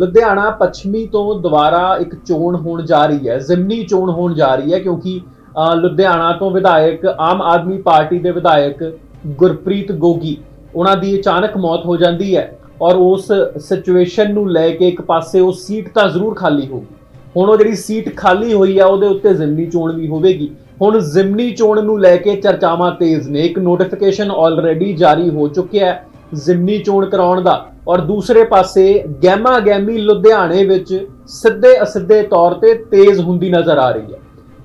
ਲੁਧਿਆਣਾ ਪੱਛਮੀ ਤੋਂ ਦੁਬਾਰਾ ਇੱਕ ਚੋਣ ਹੋਣ ਜਾ ਰਹੀ ਹੈ, ਜ਼ਿਮਨੀ ਚੋਣ ਹੋਣ ਜਾ ਰਹੀ ਹੈ ਕਿਉਂਕਿ ਲੁਧਿਆਣਾ ਤੋਂ ਵਿਧਾਇਕ ਆਮ ਆਦਮੀ ਪਾਰਟੀ ਦੇ ਵਿਧਾਇਕ ਗੁਰਪ੍ਰੀਤ ਗੋਗੀ, ਉਹਨਾਂ ਦੀ ਅਚਾਨਕ ਮੌਤ ਹੋ ਜਾਂਦੀ ਹੈ ਔਰ ਉਸ ਸਿਚੁਏਸ਼ਨ ਨੂੰ ਲੈ ਕੇ ਇੱਕ ਪਾਸੇ ਉਹ ਸੀਟ ਤਾਂ ਜ਼ਰੂਰ ਖਾਲੀ ਹੋਊਗੀ ਹੁਣ ਉਹ ਜਿਹੜੀ ਸੀਟ ਖਾਲੀ ਹੋਈ ਆ, ਉਹਦੇ ਉੱਤੇ ਜ਼ਿਮਨੀ ਚੋਣ ਵੀ ਹੋਵੇਗੀ। ਹੁਣ ਜ਼ਿਮਨੀ ਚੋਣ ਨੂੰ ਲੈ ਕੇ ਚਰਚਾਵਾਂ ਤੇਜ਼ ਨੇ, ਇੱਕ ਨੋਟੀਫਿਕੇਸ਼ਨ ਆਲਰੇਡੀ ਜਾਰੀ ਹੋ ਚੁੱਕਿਆ ਹੈ ਜ਼ਿਮਨੀ ਚੋਣ ਕਰਾਉਣ ਦਾ। ਔਰ ਦੂਸਰੇ ਪਾਸੇ ਗਹਿਮਾ ਗਹਿਮੀ ਲੁਧਿਆਣੇ ਵਿੱਚ ਸਿੱਧੇ ਅਸਿੱਧੇ ਤੌਰ ਤੇ ਤੇਜ਼ ਹੁੰਦੀ ਨਜ਼ਰ ਆ ਰਹੀ ਹੈ।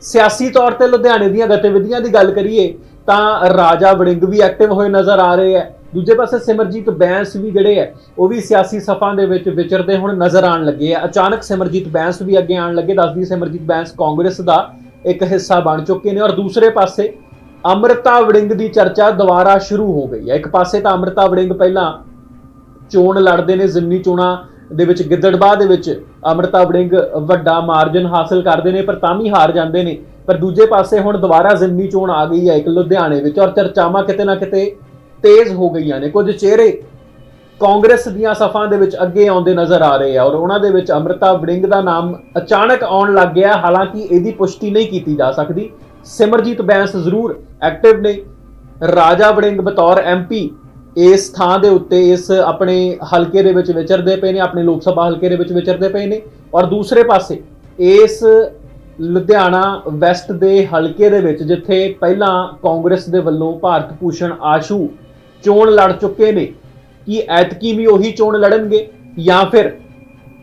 ਸਿਆਸੀ ਤੌਰ ਤੇ ਲੁਧਿਆਣੇ ਦੀਆਂ ਗਤੀਵਿਧੀਆਂ ਦੀ ਗੱਲ ਕਰੀਏ ਤਾਂ ਰਾਜਾ ਵੜਿੰਗ ਵੀ ਐਕਟਿਵ ਹੋਏ ਨਜ਼ਰ ਆ ਰਹੇ ਹੈ। ਦੂਜੇ ਪਾਸੇ ਸਿਮਰਜੀਤ ਬੈਂਸ ਵੀ ਜਿਹੜੇ ਹੈ, ਉਹ ਵੀ ਸਿਆਸੀ ਸਫਾਂ ਦੇ ਵਿੱਚ ਵਿਚਰਦੇ ਹੁਣ ਨਜ਼ਰ ਆਉਣ ਲੱਗੇ ਆ ਅਚਾਨਕ ਸਿਮਰਜੀਤ ਬੈਂਸ ਵੀ ਅੱਗੇ ਆਉਣ ਲੱਗੇ, ਦੱਸਦੀ ਸਿਮਰਜੀਤ ਬੈਂਸ ਕਾਂਗਰਸ ਦਾ ਇੱਕ ਹਿੱਸਾ ਬਣ ਚੁੱਕੇ ਨੇ ਔਰ ਦੂਸਰੇ ਪਾਸੇ ਅੰਮ੍ਰਿਤਾ ਵੜਿੰਗ ਦੀ ਚਰਚਾ ਦੁਬਾਰਾ ਸ਼ੁਰੂ ਹੋ ਗਈ ਹੈ। ਇੱਕ ਪਾਸੇ ਤਾਂ ਅੰਮ੍ਰਿਤਾ ਵੜਿੰਗ ਪਹਿਲਾਂ ਚੋਣ ਲੜਦੇ ਨੇ ਜ਼ਿਮਨੀ ਚੋਣਾਂ ਦੇ ਵਿੱਚ, ਗਿੱਦੜਬਾਹ ਦੇ ਵਿੱਚ ਅੰਮ੍ਰਿਤਾ ਵੜਿੰਗ ਵੱਡਾ ਮਾਰਜਨ ਹਾਸਲ ਕਰਦੇ ਨੇ, ਪਰ ਤਾਂ ਵੀ ਹਾਰ ਜਾਂਦੇ ਨੇ। ਪਰ ਦੂਜੇ ਪਾਸੇ ਹੁਣ ਦੁਬਾਰਾ ਜ਼ਿਮਨੀ ਚੋਣ ਆ ਗਈ ਹੈ ਇੱਕ ਲੁਧਿਆਣੇ ਵਿੱਚ ਔਰ ਚਰਚਾਵਾਂ ਕਿਤੇ ਨਾ ਕਿਤੇ ਤੇਜ਼ ਹੋ ਗਈਆਂ ਨੇ। ਕੁਝ ਚਿਹਰੇ ਕਾਂਗਰਸ ਦੀਆਂ ਸਫਾਂ ਦੇ ਵਿੱਚ ਅੱਗੇ ਆਉਂਦੇ ਨਜ਼ਰ ਆ ਰਹੇ ਆ ਔਰ ਉਹਨਾਂ ਦੇ ਵਿੱਚ ਅੰਮ੍ਰਿਤਾ ਵੜਿੰਗ ਦਾ ਨਾਮ ਅਚਾਨਕ ਆਉਣ ਲੱਗ ਗਿਆ। ਹਾਲਾਂਕਿ ਇਹਦੀ ਪੁਸ਼ਟੀ ਨਹੀਂ ਕੀਤੀ ਜਾ ਸਕਦੀ। ਸਿਮਰਜੀਤ ਬੈਂਸ ਜ਼ਰੂਰ ਐਕਟਿਵ ਨੇ। ਰਾਜਾ ਵੜਿੰਗ ਬਤੌਰ ਐਮਪੀ ਇਸ ਥਾਂ ਦੇ ਉੱਤੇ ਇਸ ਆਪਣੇ ਹਲਕੇ ਦੇ ਵਿੱਚ ਵਿਚਰਦੇ ਪਏ ਨੇ, ਆਪਣੇ ਲੋਕ ਸਭਾ ਹਲਕੇ ਦੇ ਵਿੱਚ ਵਿਚਰਦੇ ਪਏ ਨੇ ਔਰ ਦੂਸਰੇ ਪਾਸੇ ਇਸ ਲੁਧਿਆਣਾ ਵੈਸਟ ਦੇ ਹਲਕੇ ਦੇ ਵਿੱਚ ਜਿੱਥੇ ਪਹਿਲਾਂ ਕਾਂਗਰਸ ਦੇ ਵੱਲੋਂ ਭਾਰਤ ਭੂਸ਼ਣ ਆਸ਼ੂ ਚੋਣ ਲੜ ਚੁੱਕੇ ਨੇ, ਕੀ ਐਤਕੀ ਵੀ ਉਹੀ ਚੋਣ ਲੜਨਗੇ ਜਾਂ ਫਿਰ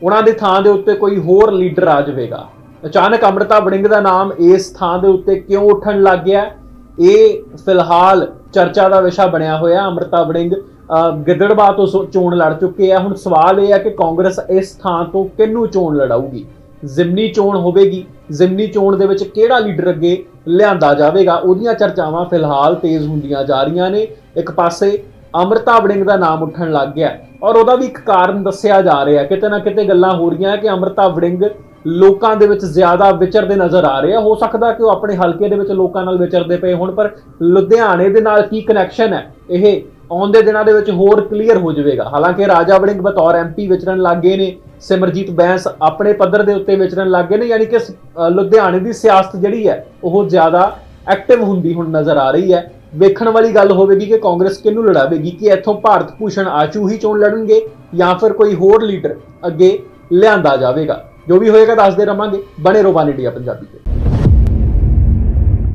ਉਹਨਾਂ ਦੇ ਥਾਂ ਦੇ ਉੱਤੇ ਕੋਈ ਹੋਰ ਲੀਡਰ ਆ ਜਾਵੇਗਾ? ਅਚਾਨਕ ਅੰਮ੍ਰਿਤਾ ਵੜਿੰਗ ਦਾ ਨਾਮ ਇਸ ਥਾਂ ਦੇ ਉੱਤੇ ਕਿਉਂ ਉੱਠਣ ਲੱਗ ਗਿਆ? ਇਹ ਫਿਲਹਾਲ ਚਰਚਾ ਦਾ ਵਿਸ਼ਾ ਬਣਿਆ ਹੋਇਆ ਅੰਮ੍ਰਿਤਾ ਵੜਿੰਗ ਅਹ, ਗਿੱਦੜਬਾਹ ਤੋਂ ਸੋ- ਚੋਣ ਲੜ ਚੁੱਕੇ ਆ। ਹੁਣ ਸਵਾਲ ਇਹ ਹੈ ਕਿ ਕਾਂਗਰਸ ਇਸ ਥਾਂ ਤੋਂ ਕਿਹਨੂੰ ਚੋਣ ਲੜਾਊਗੀ? ਜ਼ਿਮਨੀ ਚੋਣ ਹੋਵੇਗੀ। ਜ਼ਿਮਨੀ ਚੋਣ ਦੇ ਵਿੱਚ ਕਿਹੜਾ ਲੀਡਰ ਅੱਗੇ ਲਿਆਂਦਾ ਜਾਵੇਗਾ? ਉਹਦੀਆਂ ਚਰਚਾਵਾਂ ਫਿਲਹਾਲ ਤੇਜ਼ ਹੁੰਦੀਆਂ ਜਾ ਰਹੀਆਂ ਨੇ। ਇੱਕ ਪਾਸੇ ਅੰਮ੍ਰਿਤਾ ਵੜਿੰਗ ਦਾ ਨਾਮ ਉੱਠਣ ਲੱਗ ਗਿਆ। ਔਰ ਉਹਦਾ ਵੀ ਇੱਕ ਕਾਰਨ ਦੱਸਿਆ ਜਾ ਰਿਹਾ। ਕਿਤੇ ਨਾ ਕਿਤੇ ਗੱਲਾਂ ਹੋ ਰਹੀਆਂ ਕਿ ਅੰਮ੍ਰਿਤਾ ਵੜਿੰਗ ਲੋਕਾਂ ਦੇ ਵਿੱਚ ਜ਼ਿਆਦਾ ਵਿਚਰਦੇ ਨਜ਼ਰ ਆ ਰਹੇ ਆ। ਹੋ ਸਕਦਾ ਕਿ ਉਹ ਆਪਣੇ ਹਲਕੇ ਦੇ ਵਿੱਚ ਲੋਕਾਂ ਨਾਲ ਵਿਚਰਦੇ ਪਏ ਹੋਣ, ਪਰ ਲੁਧਿਆਣੇ ਦੇ ਨਾਲ ਕੀ ਕਨੈਕਸ਼ਨ ਹੈ? ਇਹ ਆਉਂਦੇ ਦਿਨਾਂ ਦੇ ਵਿੱਚ ਹੋਰ ਕਲੀਅਰ ਹੋ ਜਾਵੇਗਾ। ਹਾਲਾਂਕਿ ਰਾਜਾ ਵੜਿੰਗ ਬਤੌਰ ਐਮਪੀ ਵਿਚਰਨ ਲੱਗੇ ਨੇ, ਸਿਮਰਜੀਤ ਬੈਂਸ ਆਪਣੇ ਪੱਧਰ ਦੇ ਉੱਤੇ ਵਿਚਰਨ ਲੱਗੇ ਨੇ, ਯਾਨੀ ਕਿ ਸ- ਲੁਧਿਆਣੇ ਦੀ ਸਿਆਸਤ ਜਿਹੜੀ ਹੈ, ਉਹ ਜ਼ਿਆਦਾ ਐਕਟਿਵ ਹੁੰਦੀ ਹੁਣ ਨਜ਼ਰ ਆ ਰਹੀ ਹੈ। ਵੇਖਣ ਵਾਲੀ ਗੱਲ ਹੋਵੇਗੀ ਕਿ ਕਾਂਗਰਸ ਕਿਹਨੂੰ ਲੜਾਵੇਗੀ, ਕਿ ਇੱਥੋਂ ਭਾਰਤ ਭੂਸ਼ਣ ਆਚੂ ਹੀ ਚੋਣ ਲੜਨਗੇ ਜਾਂ ਫਿਰ ਕੋਈ ਹੋਰ ਲੀਡਰ ਅੱਗੇ ਲਿਆਂਦਾ ਜਾਵੇਗਾ। ਜੋ ਵੀ ਹੋਏਗਾ ਦੱਸਦੇ ਰਵਾਂਗੇ ਬਣੇ ਰਹੋ ਬਾਨ ਇੰਡੀਆ ਪੰਜਾਬੀ ਤੇ।